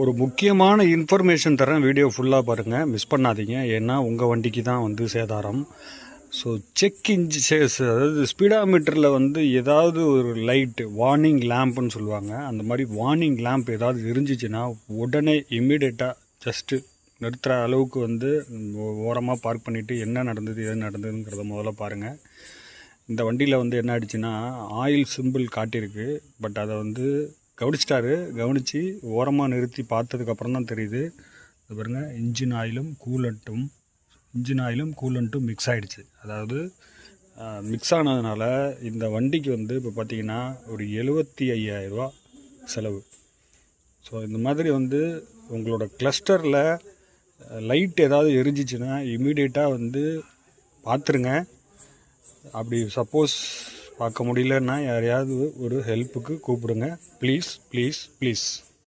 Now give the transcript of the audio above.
ஒரு முக்கியமான இன்ஃபர்மேஷன் தரேன் வீடியோ ஃபுல்லாக பாருங்கள் மிஸ் பண்ணாதீங்க. ஏன்னா உங்கள் வண்டிக்கு தான் வந்து சேதாரம். ஸோ செக் இன்ஜிஸ் அதாவது ஸ்பீடாமீட்டரில் வந்து ஏதாவது ஒரு லைட்டு வார்னிங் லேம்ப்னு சொல்லுவாங்க. அந்த மாதிரி வார்னிங் லேம்ப் ஏதாவது இருந்துச்சுன்னா உடனே இம்மீடியட்டாக ஜஸ்ட்டு நிறுத்துகிற அளவுக்கு வந்து ஓரமாக பார்க் பண்ணிவிட்டு என்ன நடந்தது எது நடந்ததுங்கிறத முதல்ல பாருங்கள் இந்த வண்டியில் வந்து என்ன ஆயிடுச்சுன்னா ஆயில் சிம்பிள் காட்டியிருக்கு. பட் அதை வந்து கவனிச்சிட்டாரு. கவனித்து ஓரமாக நிறுத்தி பார்த்ததுக்கப்புறம் தான் தெரியுது. இது பாருங்க இன்ஜின் ஆயிலும் கூலண்ட்டும் இன்ஜின் ஆயிலும் கூலண்ட்டும் மிக்ஸ் ஆகிடுச்சு அதாவது மிக்ஸ் ஆனதுனால இந்த வண்டிக்கு வந்து இப்போ பார்த்தீங்கன்னா ஒரு எழுபத்தி ஐயாயிரரூவா செலவு. ஸோ இந்த மாதிரி வந்து உங்களோட கிளஸ்டரில் லைட் ஏதாவது எரிஞ்சிச்சுன்னா இமீடியட்டாக வந்து பார்த்துருங்க அப்படி சப்போஸ் பார்க்க முடியலன்னா யாரையாவது ஒரு ஹெல்ப்புக்கு கூப்பிடுங்க. Please please please